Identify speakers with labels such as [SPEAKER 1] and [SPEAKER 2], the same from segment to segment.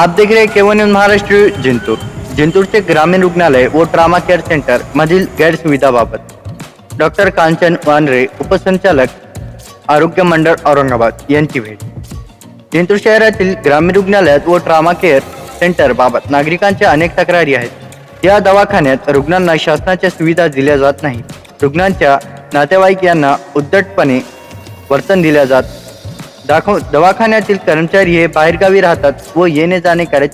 [SPEAKER 1] आप देख रहे केवन इन महाराष्ट्र जिंतूर। जिंतूरचे ग्रामीण रुग्णालय व ट्रामा केअर सेंटर मधील गैरसुविधाबाबत डॉक्टर कांचन वानरे उपसंचालक आरोग्य मंडळ औरंगाबाद यांची भेट। जिंतूर शहरातील ग्रामीण रुग्णालयात व ट्रामा केअर सेंटर बाबत नागरिकांच्या अनेक तक्रारी आहेत। या दवाखान्यात रुग्णांना शासनाच्या सुविधा दिल्या जात नाही रुग्णांच्या नातेवाईक यांना उद्धटपणे वर्तन दिल्या जात दाखव दवाखान्यातील कर्मचारी हे बाहेरगावी राहतात व येणे जाणे करत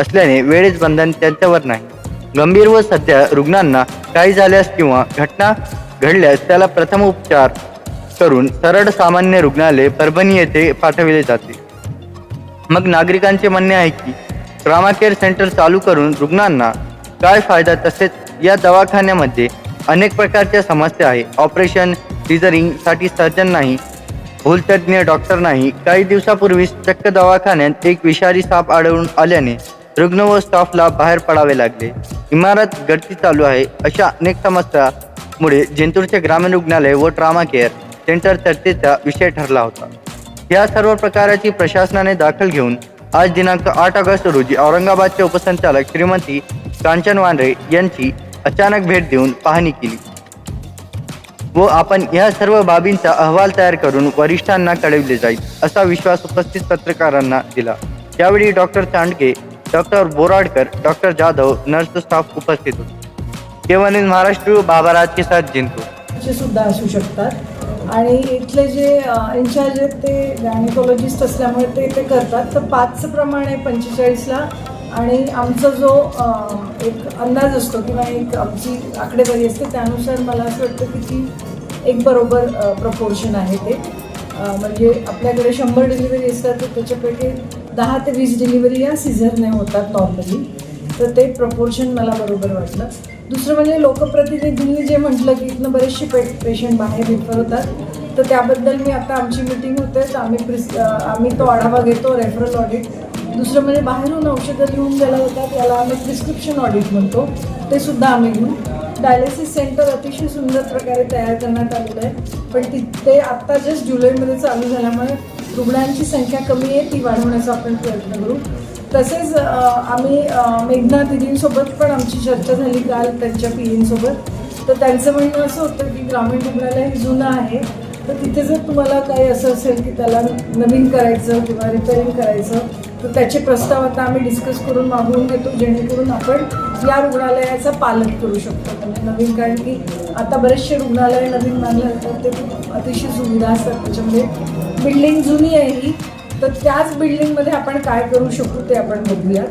[SPEAKER 1] असल्याने वेळेच बंधन त्यांच्यावर नाही. गंभीर व सध्या रुग्णांना काही झाल्यास किंवा घटना घडल्यास त्याला प्रथम उपचार करून सरळ सामान्य रुग्णालय परभणी येथे पाठविले जाते. मग नागरिकांचे म्हणणे आहे की ट्रामा केअर सेंटर चालू करून रुग्णांना काय फायदा? तसेच या दवाखान्यामध्ये अनेक प्रकारच्या समस्या आहे. ऑपरेशनसाठी सर्जन नाही भूलतज्ञ डॉक्टर नाही. काही दिवसापूर्वी चक्क दवाखान्यात एक विषारी साप आढळून आल्याने रुग्ण व स्टाफला बाहेर पडावे लागले. इमारत गळती चालू आहे. अशा अनेक समस्यामुळे जिंतूरचे ग्रामीण रुग्णालय व ट्रामा केअर सेंटर चर्चेचा विषय ठरला होता. या सर्व प्रकाराची प्रशासनाने दाखल घेऊन आज दिनांक आठ ऑगस्ट रोजी औरंगाबादचे उपसंचालक श्रीमती कांचन वानरे यांची अचानक भेट देऊन पाहणी केली. व आपण या सर्व बाबींचा अहवाल तयार करून वरिष्ठांना कळविले जाईल असा विश्वास उपस्थित पत्रकारांना दिला. त्यावेळी doctor Chandke doctor Boradkar doctor Jadhav nurse staff उपस्थित होते. केवळ महाराष्ट्र बाबाराज के साथ
[SPEAKER 2] जिंकतो सुद्धा असू शकतात. आणि इथले जे इन्चार्ज आहेत ते गायनेकॉलॉजिस्ट असल्यामुळे ते ते करतात. तर पाच प्रमाणे पंचेचाळीसला. आणि आमचा जो एक अंदाज असतो किंवा एक आमची आकडेवारी असते त्यानुसार मला असं वाटतं की ती एक बरोबर प्रपोर्शन आहे ते. म्हणजे आपल्याकडे शंभर डिलिव्हरी असतात तर त्याच्यापैकी दहा ते वीस डिलिव्हरी या सीझरने होतात नॉर्मली तर ते प्रपोर्शन मला बरोबर वाटलं. दुसरं म्हणजे लोकप्रतिनिधींनी जे म्हटलं की इथनं बरेचसे पे पेशंट बाहेर रेफर होतात तर त्याबद्दल मी आता आमची मिटिंग होते तर आम्ही प्रिस आम्ही तो आढावा घेतो रेफरल ऑडिट दुसरं म्हणजे बाहेरून औषधं लिहून गेल्या होतात याला आम्ही प्रिस्क्रिप्शन ऑडिट म्हणतो. ते सुद्धा आम्ही घेऊ. डायलिसिस सेंटर अतिशय सुंदर प्रकारे तयार करण्यात आलेलं आहे. पण ती ते आत्ता जस्ट जुलैमध्ये चालू झाल्यामुळे रुग्णांची संख्या कमी आहे ती वाढवण्याचा आपण प्रयत्न करू. तसेच आम्ही मेघना दिदींसोबत पण आमची चर्चा झाली काल त्यांच्या पी तर त्यांचं म्हणणं असं होतं की ग्रामीण रुग्णालय हे जुनं आहे. तर तिथे जर तुम्हाला काही असं असेल की त्याला नवीन करायचं किंवा रिपेअरिंग करायचं तर त्याचे प्रस्ताव आता आम्ही डिस्कस करून मागवून घेतो जेणेकरून आपण या रुग्णालयाचा पालन करू शकतो. म्हणजे नवीन कारण की आता बरेचसे रुग्णालय नवीन मानले जातात ते खूप अतिशय सुविधा असतात. त्याच्यामध्ये बिल्डिंग जुनी आहे ही तर त्याच बिल्डिंगमध्ये आपण काय करू शकू ते आपण बघूया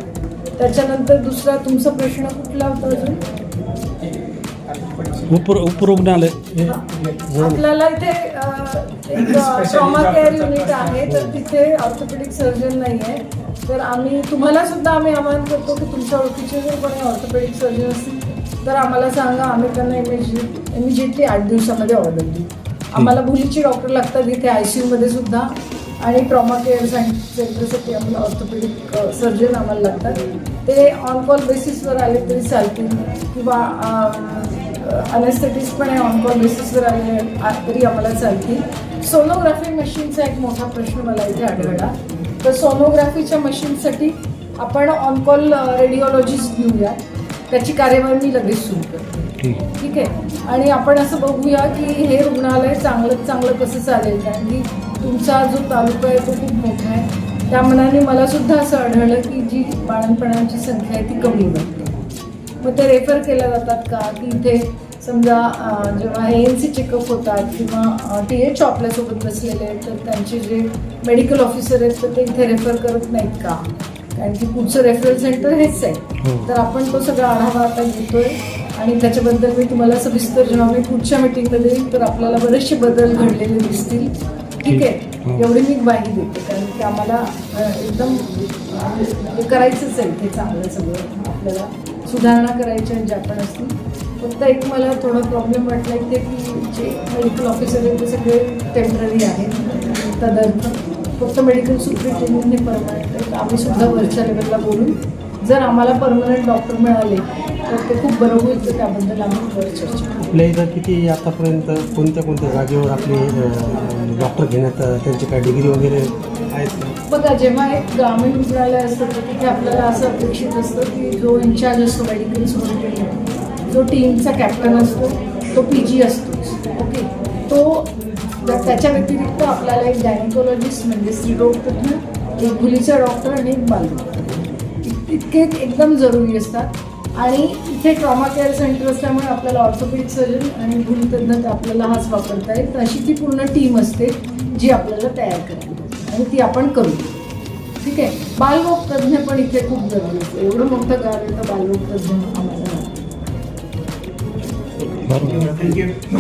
[SPEAKER 2] त्याच्यानंतर दुसरा तुमचा प्रश्न कुठला होता अजून?
[SPEAKER 3] उप उपरुग्णालय.
[SPEAKER 2] आपल्याला इथे एक ट्रॉमा केअर युनिट आहे तर तिथे ऑर्थोपेडिक सर्जन नाही आहे तर आम्ही तुम्हाला सुद्धा आम्ही आवाहन करतो की तुमच्या ओळखीचे जर कोणी ऑर्थोपेडिक सर्जन असतील तर आम्हाला सांगा आम्ही त्यांना इमिजिएट इमिजिएटली आठ दिवसामध्ये ऑर्डर देऊ. आम्हाला भुलीचे डॉक्टर लागतात इथे आय सी यूमध्ये सुद्धा आणि ट्रॉमा केअर सेंटरसाठी आम्हाला ऑर्थोपेडिक सर्जन आम्हाला लागतात. ते ऑन कॉल बेसिसवर आले तरी चालतील किंवा अनेस्थेटिस्ट पण ऑन कॉल बेसिसवर आले तरी आम्हाला चालतील. सोनोग्राफी मशीनचा एक मोठा प्रश्न मला इथे आढळला. तर सोनोग्राफीच्या मशीनसाठी आपण ऑन कॉल रेडिओलॉजिस्ट घेऊया. त्याची कार्यवाही मी लगेच सुरू करते.
[SPEAKER 3] ठीक
[SPEAKER 2] ठीक आहे? आणि आपण असं बघूया की हे रुग्णालय चांगलं चांगलं कसं चालेल? कारण की तुमचा जो तालुका आहे तो खूप मोठा आहे. त्या मनाने मला सुद्धा असं आढळलं की जी बाळणपणाची संख्या आहे ती कमी वाटते मग ते रेफर केल्या जातात का? की इथे समजा जेव्हा ए एन सी चेकअप होतात किंवा टी एच आपल्यासोबत बसलेले आहेत तर त्यांचे जे मेडिकल ऑफिसर आहेत तर ते इथे रेफर करत नाहीत का? कारण की पुढचं रेफरल सेंटर हेच आहे.
[SPEAKER 3] हो.
[SPEAKER 2] तर आपण तो सगळा आढावा आता घेतोय आणि त्याच्याबद्दल मी तुम्हाला सविस्तर जेव्हा मी पुढच्या मिटिंगमध्ये येईल तर आपल्याला बरेचसे बदल घडलेले दिसतील. ठीक आहे?
[SPEAKER 3] हो.
[SPEAKER 2] एवढी मी ग्वाही देते कारण की आम्हाला एकदम म्हणजे करायचंच आहे ते चांगलं सगळं आपल्याला. सुधारणा करायच्या ज्या पण असतील. फक्त एक मला थोडा प्रॉब्लेम वाटला आहे ते की जे मेडिकल ऑफिसर आहेत ते सगळे टेंपररी आहेत. तदर्थ. फक्त मेडिकल सुप्रिटेंडेंटने परमनंट आम्ही सुद्धा वरच्या लेवलला बोलून जर आम्हाला परमनंट डॉक्टर मिळाले तर ते खूप बरं होईल त्याबद्दल चर्चा.
[SPEAKER 4] आपल्या इथं किती आतापर्यंत कोणत्या कोणत्या जागेवर आपले डॉक्टर घेण्यात त्यांची काय डिग्री वगैरे आहेत?
[SPEAKER 2] बघा जेव्हा एक ग्रामीण रुग्णालय असतं तर तिथे आपल्याला असं अपेक्षित असतं की जो इन्चार्ज असतो मेडिकल सुपरिटेंडंट जो टीमचा कॅप्टन असतो तो पी जी असतोच ओके तो त्या- त्याच्या व्यतिरिक्त आपल्याला एक गायनेकोलॉजिस्ट म्हणजे स्त्रीरोग तज्ञ एक मुलीचा डॉक्टर आणि एक इत- इतके एकदम जरुरी असतात आणि इथे ट्रॉमा केअर सेंटर असल्यामुळे आपल्याला ऑर्थोपेडिक सर्जन आणि भूलतज्ञ आपल्याला हाच वापरता येईल अशी ती पूर्ण टीम असते जी आपल्याला तयार करावी आणि ती आपण करू. ठीक आहे? बालरोग तज्ज्ञ पण इथे खूप जवळ एवढं मोठं गाव आहे तर बालरोग तज्ज्ञ आम्हाला